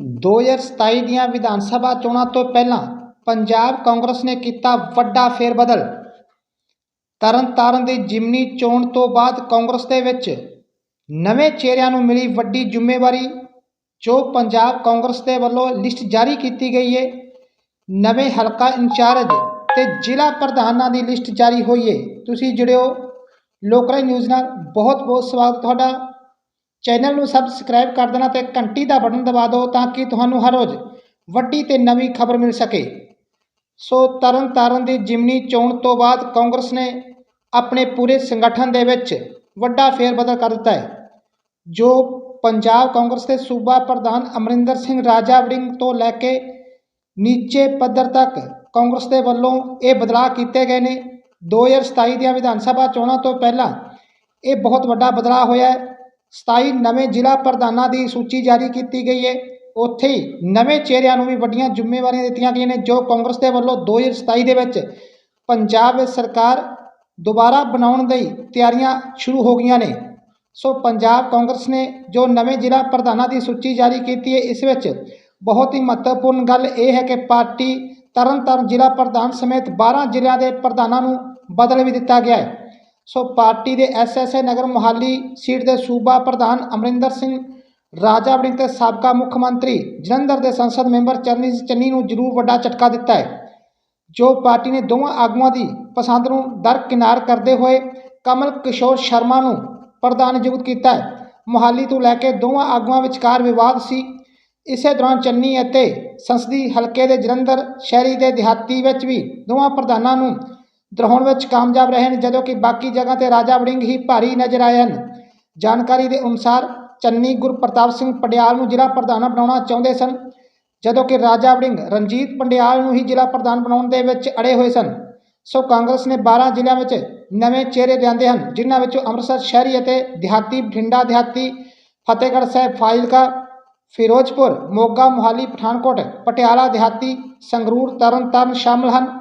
2027 ਦੀਆਂ ਵਿਧਾਨ ਸਭਾ ਚੋਣਾਂ ਤੋਂ ਪਹਿਲਾਂ ਪੰਜਾਬ ਕਾਂਗਰਸ ਨੇ ਕੀਤਾ ਵੱਡਾ ਫੇਰਬਦਲ। ਤਰਨਤਾਰਨ ਦੀ ਜਿਮਨੀ ਚੋਣ ਤੋਂ ਬਾਅਦ ਕਾਂਗਰਸ ਦੇ ਵਿੱਚ ਨਵੇਂ ਚਿਹਰਿਆਂ ਨੂੰ ਮਿਲੀ ਵੱਡੀ ਜ਼ਿੰਮੇਵਾਰੀ, ਜੋ ਪੰਜਾਬ ਕਾਂਗਰਸ ਦੇ ਵੱਲੋਂ ਲਿਸਟ ਜਾਰੀ ਕੀਤੀ ਗਈ ਹੈ ਨਵੇਂ ਹਲਕਾ ਇੰਚਾਰਜ ਤੇ ਜ਼ਿਲ੍ਹਾ ਪ੍ਰਧਾਨਾਂ ਦੀ ਲਿਸਟ ਜਾਰੀ ਹੋਈ ਹੈ ਤੁਸੀਂ ਜੁੜਿਓ ਲੋਕਲ ਨਿਊਜ਼ ਨਾਲ। ਬਹੁਤ ਬਹੁਤ ਸਵਾਗਤ ਤੁਹਾਡਾ। ਚੈਨਲ ਨੂੰ ਸਬਸਕ੍ਰਾਈਬ ਕਰ ਦੇਣਾ ਤੇ ਘੰਟੀ ਦਾ ਬਟਨ ਦਬਾ ਦਿਓ ਤਾਂ ਕਿ ਤੁਹਾਨੂੰ ਹਰ ਰੋਜ਼ ਵੱਡੀ ਤੇ ਨਵੀਂ ਖਬਰ ਮਿਲ ਸਕੇ। ਸੋ ਤਰਨ ਤਾਰਨ ਦੀ ਜਿਮਨੀ ਚੋਣ ਤੋਂ ਬਾਅਦ ਕਾਂਗਰਸ ਨੇ ਆਪਣੇ ਪੂਰੇ ਸੰਗਠਨ ਦੇ ਵਿੱਚ ਵੱਡਾ ਫੇਰਬਦਲ ਕਰ ਦਿੱਤਾ ਹੈ। ਜੋ ਪੰਜਾਬ ਕਾਂਗਰਸ ਦੇ ਸੂਬਾ ਪ੍ਰਧਾਨ ਅਮਰਿੰਦਰ ਸਿੰਘ ਰਾਜਾ ਵੜਿੰਗ ਤੋਂ ਲੈ ਕੇ ਨੀਚੇ ਪੱਧਰ ਤੱਕ ਕਾਂਗਰਸ ਦੇ ਵੱਲੋਂ ਇਹ ਬਦਲਾਅ ਕੀਤੇ ਗਏ ਨੇ। 2027 ਦੀਆਂ ਵਿਧਾਨ ਸਭਾ ਚੋਣਾਂ ਤੋਂ ਪਹਿਲਾਂ ਇਹ ਬਹੁਤ ਵੱਡਾ ਬਦਲਾਅ ਹੋਇਆ ਹੈ। 27 ਨਵੇਂ ਜ਼ਿਲ੍ਹਾ ਪ੍ਰਧਾਨਾਂ ਦੀ ਸੂਚੀ ਜਾਰੀ ਕੀਤੀ ਗਈ ਹੈ। ਉੱਥੇ ਹੀ ਨਵੇਂ ਚਿਹਰਿਆਂ ਨੂੰ ਵੀ ਵੱਡੀਆਂ ਜ਼ਿੰਮੇਵਾਰੀਆਂ ਦਿੱਤੀਆਂ ਗਈਆਂ ਨੇ, ਜੋ ਕਾਂਗਰਸ ਦੇ ਵੱਲੋਂ 2027 ਦੇ ਵਿੱਚ ਪੰਜਾਬ ਵਿੱਚ ਸਰਕਾਰ ਦੁਬਾਰਾ ਬਣਾਉਣ ਲਈ ਤਿਆਰੀਆਂ ਸ਼ੁਰੂ ਹੋ ਗਈਆਂ ਨੇ। ਸੋ ਪੰਜਾਬ ਕਾਂਗਰਸ ਨੇ ਜੋ ਨਵੇਂ ਜ਼ਿਲ੍ਹਾ ਪ੍ਰਧਾਨਾਂ ਦੀ ਸੂਚੀ ਜਾਰੀ ਕੀਤੀ ਹੈ, ਇਸ ਵਿੱਚ ਬਹੁਤ ਹੀ ਮਹੱਤਵਪੂਰਨ ਗੱਲ ਇਹ ਹੈ ਕਿ ਪਾਰਟੀ ਤਰਨਤਾਰਨ ਜ਼ਿਲ੍ਹਾ ਪ੍ਰਧਾਨ ਸਮੇਤ 12 ਜ਼ਿਲ੍ਹਿਆਂ ਦੇ ਪ੍ਰਧਾਨਾਂ ਨੂੰ ਬਦਲ ਵੀ ਦਿੱਤਾ ਗਿਆ ਹੈ। ਸੋ ਪਾਰਟੀ ਦੇ ਐਸਐਸਏ ਨਗਰ ਮੁਹਾਲੀ ਸੀਟ ਦੇ ਸੂਬਾ ਪ੍ਰਧਾਨ ਅਮਰਿੰਦਰ ਸਿੰਘ ਰਾਜਾ ਵੜਿੰਗ ਤੇ ਸਾਬਕਾ ਮੁੱਖ ਮੰਤਰੀ ਜਲੰਧਰ ਦੇ ਸੰਸਦ ਮੈਂਬਰ ਚਰਨਜੀਤ ਚੰਨੀ ਨੂੰ ਜ਼ਰੂਰ ਵੱਡਾ ਝਟਕਾ ਦਿੱਤਾ ਹੈ। ਜੋ ਪਾਰਟੀ ਨੇ ਦੋਵਾਂ ਆਗੂਆਂ ਦੀ ਪਸੰਦ ਨੂੰ ਦਰਕਿਨਾਰ ਕਰਦੇ ਹੋਏ ਕਮਲ ਕਿਸ਼ੋਰ ਸ਼ਰਮਾ ਨੂੰ ਪ੍ਰਧਾਨ ਨਿਯੁਕਤ ਕੀਤਾ ਹੈ। ਮੁਹਾਲੀ ਤੋਂ ਲੈ ਕੇ ਦੋਵਾਂ ਆਗੂਆਂ ਵਿਚਕਾਰ ਵਿਵਾਦ ਸੀ। ਇਸੇ ਦੌਰਾਨ ਚੰਨੀ ਅਤੇ ਸੰਸਦੀ ਹਲਕੇ ਦੇ ਜਲੰਧਰ ਸ਼ਹਿਰੀ ਦੇ ਦਿਹਾਤੀ ਵਿੱਚ ਵੀ ਦੋਵਾਂ ਪ੍ਰਧਾਨਾਂ ਨੂੰ ਦਰਾਉਣ ਵਿੱਚ ਕਾਮਯਾਬ ਰਹੇ ਨੇ ਜਦੋਂ ਕਿ ਬਾਕੀ ਜਗ੍ਹਾ ਤੇ ਰਾਜਾ ਵੜਿੰਗ ਹੀ ਭਾਰੀ ਨਜ਼ਰ ਆਏ ਹਨ। ਜਾਣਕਾਰੀ ਦੇ ਅਨੁਸਾਰ ਚੰਨੀ ਗੁਰਪ੍ਰਤਾਪ ਸਿੰਘ ਪਟਿਆਲ ਨੂੰ ਜ਼ਿਲ੍ਹਾ ਪ੍ਰਧਾਨ ਬਣਾਉਣਾ ਚਾਹੁੰਦੇ ਸਨ, ਜਦੋਂ ਕਿ ਰਾਜਾ ਵੜਿੰਗ ਰਣਜੀਤ ਪੰਡਿਆਲ ਨੂੰ ਹੀ ਜ਼ਿਲ੍ਹਾ ਪ੍ਰਧਾਨ ਬਣਾਉਣ ਦੇ ਵਿੱਚ ਅੜੇ ਹੋਏ ਸਨ। ਸੋ ਕਾਂਗਰਸ ਨੇ 12 ਜ਼ਿਲ੍ਹਿਆਂ ਵਿੱਚ ਨਵੇਂ ਚਿਹਰੇ ਲਿਆਂਦੇ ਹਨ, ਜਿਨ੍ਹਾਂ ਵਿੱਚੋਂ ਅੰਮ੍ਰਿਤਸਰ ਸ਼ਹਿਰੀ ਅਤੇ ਦਿਹਾਤੀ, ਬਠਿੰਡਾ ਦਿਹਾਤੀ, ਫਤਿਹਗੜ੍ਹ ਸਾਹਿਬ, ਫਾਜ਼ਿਲਕਾ, ਫਿਰੋਜ਼ਪੁਰ, ਮੋਗਾ, ਮੁਹਾਲੀ, ਪਠਾਨਕੋਟ, ਪਟਿਆਲਾ ਦਿਹਾਤੀ, ਸੰਗਰੂਰ, ਤਰਨਤਾਰਨ ਸ਼ਾਮਲ ਹਨ।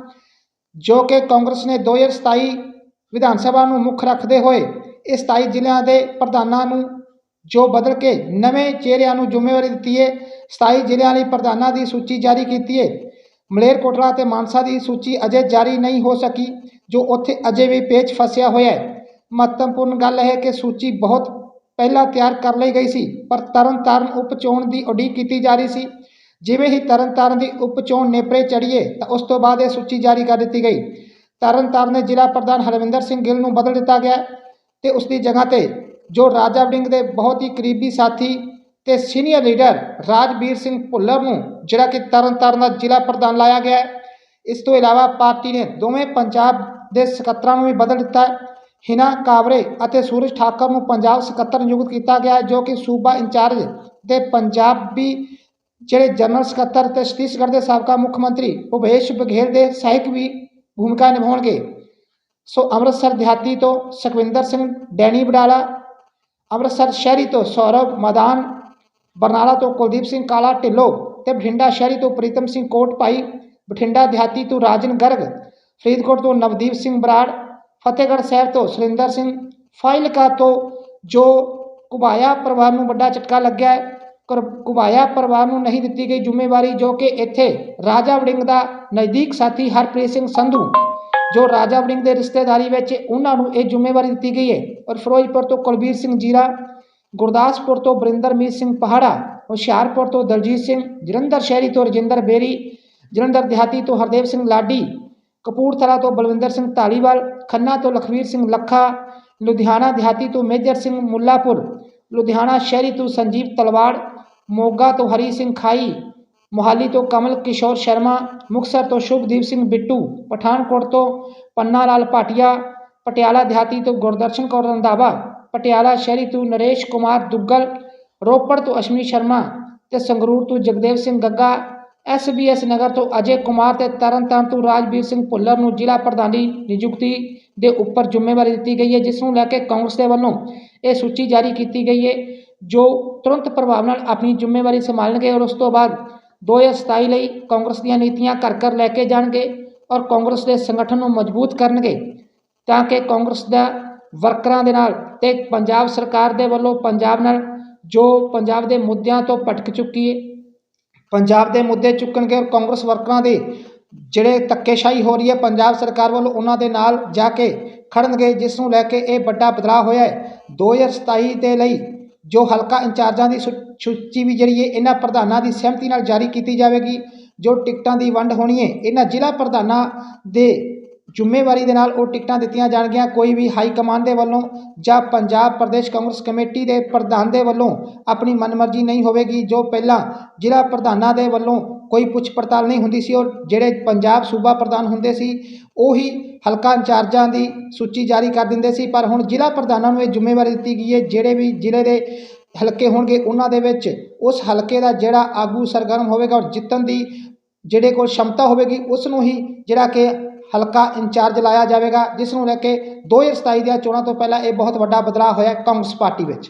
ਜੋ ਕਿ ਕਾਂਗਰਸ ਨੇ 2027 ਵਿਧਾਨ ਸਭਾ ਨੂੰ ਮੁੱਖ ਰੱਖਦੇ ਹੋਏ ਇਹ 27 ਜ਼ਿਲ੍ਹਿਆਂ ਦੇ ਪ੍ਰਧਾਨਾਂ ਨੂੰ, ਜੋ ਬਦਲ ਕੇ ਨਵੇਂ ਚਿਹਰਿਆਂ ਨੂੰ ਜ਼ਿੰਮੇਵਾਰੀ ਦਿੱਤੀ ਹੈ 27 ਜ਼ਿਲ੍ਹਿਆਂ ਲਈ ਪ੍ਰਧਾਨਾਂ ਦੀ ਸੂਚੀ ਜਾਰੀ ਕੀਤੀ ਹੈ। ਮਲੇਰਕੋਟਲਾ ਤੇ ਮਾਨਸਾ ਦੀ ਸੂਚੀ ਅਜੇ ਜਾਰੀ ਨਹੀਂ ਹੋ ਸਕੀ, ਜੋ ਉੱਥੇ ਅਜੇ ਵੀ ਪੇਚ ਫਸਿਆ ਹੋਇਆ ਹੈ। ਮਹੱਤਵਪੂਰਨ ਗੱਲ ਹੈ ਕਿ ਸੂਚੀ ਬਹੁਤ ਪਹਿਲਾਂ ਤਿਆਰ ਕਰ ਲਈ ਗਈ ਸੀ, ਪਰ ਤਰਨਤਾਰਨ ਉਪ ਚੋਣ ਦੀ ਉਡੀਕ ਕੀਤੀ ਜਾ ਰਹੀ ਸੀ। ਜਿਵੇਂ ਹੀ ਤਰਨਤਾਰਨ ਦੀ ਉਪ ਚੋਣ ਨੇਪਰੇ ਚੜੀਏ ਤਾਂ ਉਸ ਤੋਂ ਬਾਅਦ ਇਹ ਸੂਚੀ ਜਾਰੀ ਕਰ ਦਿੱਤੀ ਗਈ। ਤਰਨਤਾਰਨ ਦੇ ਜ਼ਿਲ੍ਹਾ ਪ੍ਰਧਾਨ ਹਰਵਿੰਦਰ ਸਿੰਘ ਗਿੱਲ ਨੂੰ ਬਦਲ ਦਿੱਤਾ ਗਿਆ ਤੇ ਉਸ ਦੀ ਜਗ੍ਹਾ ਤੇ ਜੋ ਰਾਜਾ ਵੜਿੰਗ ਦੇ ਬਹੁਤ ਹੀ ਕਰੀਬੀ ਸਾਥੀ ਤੇ ਸੀਨੀਅਰ ਲੀਡਰ ਰਾਜਵੀਰ ਸਿੰਘ ਭੁੱਲਰ ਨੂੰ, ਜਿਹੜਾ ਕਿ ਤਰਨਤਾਰਨ ਦਾ ਜ਼ਿਲ੍ਹਾ ਪ੍ਰਧਾਨ ਲਾਇਆ ਗਿਆ ਇਸ ਤੋਂ ਇਲਾਵਾ ਪਾਰਟੀ ਨੇ ਦੋਵੇਂ ਪੰਜਾਬ ਦੇ ਸਕੱਤਰਾਂ ਨੂੰ ਵੀ ਬਦਲ ਦਿੱਤਾ ਹੈ। ਹਿਨਾ ਕਾਵਰੇ ਅਤੇ ਸੂਰਜ ਠਾਕਰ ਨੂੰ ਪੰਜਾਬ ਸਕੱਤਰ ਨਿਯੁਕਤ ਕੀਤਾ ਗਿਆ ਜੋ ਕਿ ਸੂਬਾ ਇੰਚਾਰਜ ਦੇ ਪੰਜਾਬੀ ਜਿਹੜੇ ਜਨਰਲ ਸਕੱਤਰ ਤੇ ਛੱਤੀਸਗੜ੍ਹ ਦੇ ਸਾਬਕਾ ਮੁੱਖ ਮੰਤਰੀ ਭੁਪੇਸ਼ ਬਘੇਲ ਦੇ ਸਹਾਇਕ ਵੀ ਭੂਮਿਕਾ ਨਿਭਾਉਣਗੇ ਸੋ ਅੰਮ੍ਰਿਤਸਰ ਦਿਹਾਤੀ ਤੋਂ ਸੁਖਵਿੰਦਰ ਸਿੰਘ ਡੈਣੀ ਬਡਾਲਾ ਅੰਮ੍ਰਿਤਸਰ ਸ਼ਹਿਰੀ ਤੋਂ ਸੌਰਵ ਮਦਾਨ ਬਰਨਾਲਾ ਤੋਂ ਕੁਲਦੀਪ ਸਿੰਘ ਕਾਲਾ ਢਿੱਲੋਂ ਤੇ ਬਠਿੰਡਾ ਸ਼ਹਿਰੀ ਤੋਂ ਪ੍ਰੀਤਮ ਸਿੰਘ ਕੋਟ ਭਾਈ ਬਠਿੰਡਾ ਦਿਹਾਤੀ ਤੋਂ ਰਾਜਨ ਗਰਗ ਫਰੀਦਕੋਟ ਤੋਂ ਨਵਦੀਪ ਸਿੰਘ ਬਰਾੜ ਫਤਿਹਗੜ੍ਹ ਸਾਹਿਬ ਤੋਂ ਸੁਰਿੰਦਰ ਸਿੰਘ ਫਾਇਲਕਾ ਤੋਂ ਜੋ ਕੁਬਾਇਆ ਪਰਿਵਾਰ ਨੂੰ ਵੱਡਾ ਝਟਕਾ ਲੱਗਿਆ ਹੈ ਕਰ ਕੁਬਾਇਆ ਪਰਿਵਾਰ ਨੂੰ ਨਹੀਂ ਦਿੱਤੀ ਗਈ ਜ਼ਿੰਮੇਵਾਰੀ, ਜੋ ਕਿ ਇੱਥੇ ਰਾਜਾ ਵੜਿੰਗ ਦਾ ਨਜ਼ਦੀਕ ਸਾਥੀ ਹਰਪ੍ਰੀਤ ਸਿੰਘ ਸੰਧੂ, ਜੋ ਰਾਜਾ ਵੜਿੰਗ ਦੇ ਰਿਸ਼ਤੇਦਾਰੀ ਵਿੱਚ ਉਹਨਾਂ ਨੂੰ ਇਹ ਜ਼ਿੰਮੇਵਾਰੀ ਦਿੱਤੀ ਗਈ ਹੈ। ਔਰ ਫਿਰੋਜ਼ਪੁਰ ਤੋਂ ਕੁਲਬੀਰ ਸਿੰਘ ਜੀਰਾ, ਗੁਰਦਾਸਪੁਰ ਤੋਂ ਬਰਿੰਦਰਮੀਤ ਸਿੰਘ ਪਹਾੜਾ, ਹੁਸ਼ਿਆਰਪੁਰ ਤੋਂ ਦਲਜੀਤ ਸਿੰਘ, ਜਲੰਧਰ ਸ਼ਹਿਰੀ ਤੋਂ ਰਜਿੰਦਰ ਬੇਰੀ, ਜਲੰਧਰ ਦਿਹਾਤੀ ਤੋਂ ਹਰਦੇਵ ਸਿੰਘ ਲਾਡੀ, ਕਪੂਰਥਲਾ ਤੋਂ ਬਲਵਿੰਦਰ ਸਿੰਘ ਢਾਲੀਵਾਲ ਖੰਨਾ ਤੋਂ ਲਖਵੀਰ ਸਿੰਘ ਲੱਖਾ, ਲੁਧਿਆਣਾ ਦਿਹਾਤੀ ਤੋਂ ਮੇਜਰ ਸਿੰਘ ਮੁੱਲਾਪੁਰ, ਲੁਧਿਆਣਾ ਸ਼ਹਿਰੀ ਤੋਂ ਸੰਜੀਵ ਤਲਵਾੜ ਮੋਗਾ ਤੋਂ ਹਰੀ ਸਿੰਘ ਖਾਈ, ਮੋਹਾਲੀ ਤੋਂ ਕਮਲ ਕਿਸ਼ੋਰ ਸ਼ਰਮਾ, ਮੁਕਤਸਰ ਤੋਂ ਸ਼ੁਭਦੀਪ ਸਿੰਘ ਬਿੱਟੂ, ਪਠਾਨਕੋਟ ਤੋਂ ਪੰਨਾ ਲਾਲ ਭਾਟੀਆ, ਪਟਿਆਲਾ ਦਿਹਾਤੀ ਤੋਂ ਗੁਰਦਰਸ਼ਨ ਕੌਰ ਰੰਧਾਵਾ, ਪਟਿਆਲਾ ਸ਼ਹਿਰੀ ਤੋਂ ਨਰੇਸ਼ ਕੁਮਾਰ ਦੁੱਗਲ, ਰੋਪੜ ਤੋਂ ਅਸ਼ਮੀ ਸ਼ਰਮਾ ਤੇ ਸੰਗਰੂਰ ਤੋਂ ਜਗਦੇਵ ਸਿੰਘ ਗੱਗਾ ਐਸਬੀਐਸ ਨਗਰ ਤੋਂ ਅਜੇ ਕੁਮਾਰ ਤੇ ਤਰਨਤਾਰਨ ਤੋਂ ਰਾਜਵੀਰ ਸਿੰਘ ਭੁੱਲਰ ਨੂੰ ਜ਼ਿਲ੍ਹਾ ਪ੍ਰਧਾਨੀ ਨਿਯੁਕਤੀ ਦੇ ਉੱਪਰ ਜ਼ਿੰਮੇਵਾਰੀ ਦਿੱਤੀ ਗਈ ਹੈ, ਜਿਸ ਨੂੰ ਲੈ ਕੇ ਕਾਂਗਰਸ ਦੇ ਵੱਲੋਂ ਇਹ ਸੂਚੀ ਜਾਰੀ ਕੀਤੀ ਗਈ ਹੈ ਜੋ ਤੁਰੰਤ ਪ੍ਰਭਾਵ ਨਾਲ ਆਪਣੀ ਜ਼ਿੰਮੇਵਾਰੀ ਸੰਭਾਲਣਗੇ ਔਰ ਉਸ ਤੋਂ ਬਾਅਦ 2027 ਲਈ ਕਾਂਗਰਸ ਦੀਆਂ ਨੀਤੀਆਂ ਘਰ ਘਰ ਲੈ ਕੇ ਜਾਣਗੇ ਔਰ ਕਾਂਗਰਸ ਦੇ ਸੰਗਠਨ ਨੂੰ ਮਜ਼ਬੂਤ ਕਰਨਗੇ ਤਾਂ ਕਿ ਕਾਂਗਰਸ ਦਾ ਵਰਕਰਾਂ ਦੇ ਨਾਲ ਤੇ ਪੰਜਾਬ ਸਰਕਾਰ ਦੇ ਵੱਲੋਂ ਪੰਜਾਬ ਨਾਲ ਜੋ ਪੰਜਾਬ ਦੇ ਮੁੱਦਿਆਂ ਤੋਂ ਭਟਕ ਚੁੱਕੀ ਹੈ ਪੰਜਾਬ ਦੇ ਮੁੱਦੇ ਚੁੱਕਣਗੇ ਔਰ ਕਾਂਗਰਸ ਵਰਕਰਾਂ ਦੇ ਜਿਹੜੇ ਧੱਕੇਸ਼ਾਹੀ ਹੋ ਰਹੀ ਹੈ, ਪੰਜਾਬ ਸਰਕਾਰ ਵੱਲੋਂ ਉਹਨਾਂ ਦੇ ਨਾਲ ਜਾ ਕੇ ਖੜਨਗੇ, ਜਿਸ ਨੂੰ ਲੈ ਕੇ ਇਹ ਵੱਡਾ ਬਦਲਾਅ ਹੋਇਆ ਹੈ। 2027 ਦੇ ਲਈ ਜੋ ਹਲਕਾ ਇੰਚਾਰਜਾਂ ਦੀ ਸੁ- ਸੂਚੀ ਵੀ ਜਿਹੜੀ ਹੈ ਇਹਨਾਂ ਪ੍ਰਧਾਨਾਂ ਦੀ ਸਹਿਮਤੀ ਨਾਲ ਜਾਰੀ ਕੀਤੀ ਜਾਵੇਗੀ, ਜੋ ਟਿਕਟਾਂ ਦੀ ਵੰਡ ਹੋਣੀ ਹੈ ਇਹਨਾਂ ਜ਼ਿਲ੍ਹਾ ਪ੍ਰਧਾਨਾਂ ਦੇ ਜ਼ਿੰਮੇਵਾਰੀ ਦੇ ਨਾਲ ਉਹ ਟਿਕਟਾਂ ਦਿੱਤੀਆਂ ਜਾਣਗੀਆਂ, ਕੋਈ ਵੀ ਹਾਈ ਕਮਾਂਡ ਦੇ ਵੱਲੋਂ ਜਾਂ ਪੰਜਾਬ ਪ੍ਰਦੇਸ਼ ਕਾਂਗਰਸ ਕਮੇਟੀ ਦੇ ਪ੍ਰਧਾਨ ਦੇ ਵੱਲੋਂ ਆਪਣੀ ਮਨਮਰਜ਼ੀ ਨਹੀਂ ਹੋਵੇਗੀ, ਜੋ ਪਹਿਲਾਂ ਜ਼ਿਲ੍ਹਾ ਪ੍ਰਧਾਨਾਂ ਦੇ ਵੱਲੋਂ ਕੋਈ ਪੁੱਛ ਪੜਤਾਲ ਨਹੀਂ ਹੁੰਦੀ ਸੀ ਔਰ ਜਿਹੜੇ ਪੰਜਾਬ ਸੂਬਾ ਪ੍ਰਧਾਨ ਹੁੰਦੇ ਸੀ, ਉਹੀ ਹਲਕਾ ਇੰਚਾਰਜਾਂ ਦੀ ਸੂਚੀ ਜਾਰੀ ਕਰ ਦਿੰਦੇ ਸੀ। ਪਰ ਹੁਣ ਜ਼ਿਲ੍ਹਾ ਪ੍ਰਧਾਨਾਂ ਨੂੰ ਇਹ ਜ਼ਿੰਮੇਵਾਰੀ ਦਿੱਤੀ ਗਈ ਹੈ, ਜਿਹੜੇ ਵੀ ਜ਼ਿਲ੍ਹੇ ਦੇ ਹਲਕੇ ਹੋਣਗੇ, ਉਹਨਾਂ ਦੇ ਵਿੱਚ ਉਸ ਹਲਕੇ ਦਾ ਜਿਹੜਾ ਆਗੂ ਸਰਗਰਮ ਹੋਵੇਗਾ ਔਰ ਜਿੱਤਣ ਦੀ ਜਿਹੜੇ ਕੋਲ ਸ਼ਮਤਾ ਹੋਵੇਗੀ, ਉਸ ਨੂੰ ਹੀ ਜਿਹੜਾ ਕਿ ਹਲਕਾ ਇੰਚਾਰਜ ਲਾਇਆ ਜਾਵੇਗਾ, ਜਿਸ ਨੂੰ ਲੈ ਕੇ 2027 ਦੀਆਂ ਚੋਣਾਂ ਤੋਂ ਪਹਿਲਾਂ ਇਹ ਬਹੁਤ ਵੱਡਾ ਬਦਲਾਅ ਹੋਇਆ ਕਾਂਗਰਸ ਪਾਰਟੀ ਵਿੱਚ।